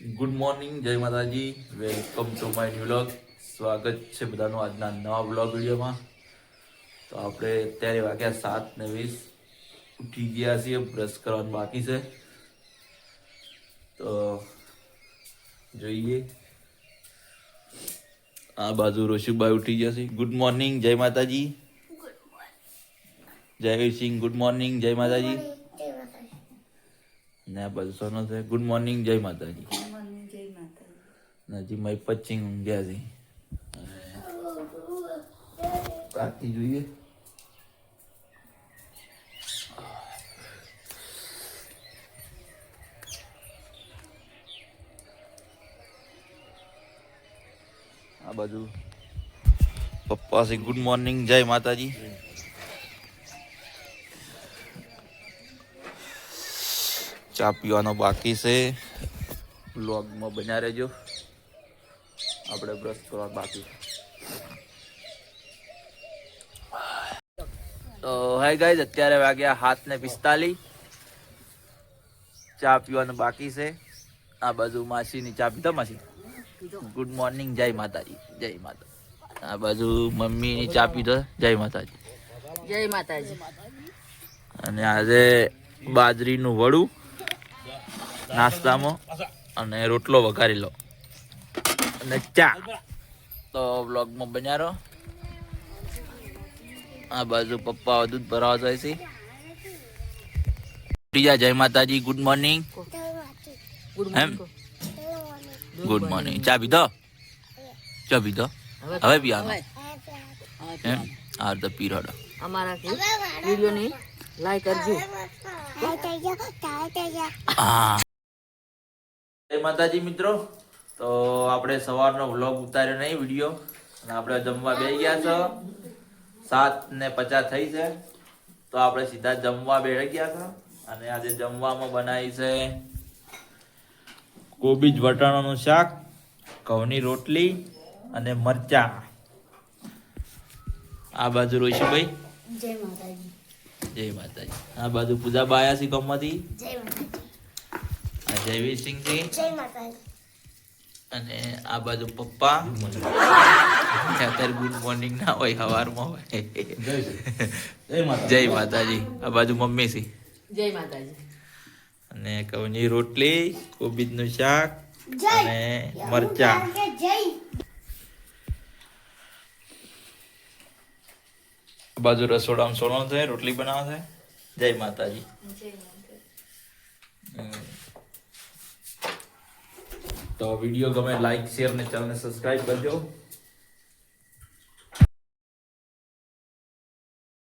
Good morning જય માતાજી. Welcome to my new vlog સ્વાગત છે બધાનું આજના નવા બ્લોગ વિડીયોમાં. તો આપણે અત્યારે વાગ્યા સાત ને વીસ. ઉઠી ગયા છીએ બ્રશ કરવાનું બાકી છે. તો જોઈએ. આ બાજુ રોશુભાઈ ઉઠી ગયા છે. ગુડ મોર્નિંગ જય માતાજી. જય સિંહ ગુડ મોર્નિંગ જય માતાજી. ને આ સોનો છે. ગુડ મોર્નિંગ જય માતાજી. નજી મય પચિંગ ઊંઘ્યા છે. કાકી જોઈએ. આ બાજુ પપ્પા છે ગુડ મોર્નિંગ જય માતાજી. ચા પીવાનો બાકી છે. બ્લોગમાં બન્યા રહેજો. આપણે બ્રશ કરવા બાકી. તો હાય ગાઈઝ અત્યારે વાગ્યા હાથ ને પિસ્તાલી ચા પીવાનું બાકી છે. આ બાજુ માસીની ચા પીધો માસી? ગુડ મોર્નિંગ જય માતાજી જય માતા આ બાજુ મમ્મીની ચા પીધો જય માતાજી. જય માતાજી. અને આજે બાજરીનું વડું નાસ્તામાં અને રોટલો વઘારેલો. અને ચા. તો બ્લોગમાં બન્યા રહો. આ બાજુ પપ્પા દૂધ ભરાવા જાય છે. પ્રિયા જય માતાજી ગુડ મોર્નિંગ ગુડ એમ? મોર્નિંગ ગુડ મોર્નિંગ ચા પીધો? ચા પીધો? હવે પીવાનો? એમ? આ તો પીરડો અમારા લાઈક કરજો. હા. જય માતાજી મિત્રો. તો આપણે સવારનો વ્લોગ ઉતાર્યો નહીં વીડિયો. અને આપણે જમવા બેસી ગયા છો. સાત ને પચાસ થઈ છે. તો આપણે સીધા જમવા બેસી ગયા છો. અને આજે જમવામાં બનાવી છે કોબીજ વટાણાનું શાક ઘઉંની રોટલી અને મરચા. આ બાજુ રોઈશુભાઈ જય માતાજી. જય માતાજી. આ બાજુ પૂજા બાયા છે ગમમાંથી જય માતાજી. જયવીર જય માતાજી. અને આ બાજુ પપ્પા. અત્યારે ગુડ મોર્નિંગ ના હોય સવારમાં હોય. જય માતાજી. આ બાજુ મમ્મી છે જય માતાજી. અને કવની રોટલી કોબીજનું શાક અને મરચા. આ બાજુ રસોડામાં સોનો છે રોટલી બનાવે છે જય માતાજી. તો વીડિયો ગમે લાઈક શેર ને ચેનલને સબસ્ક્રાઇબ કરજો.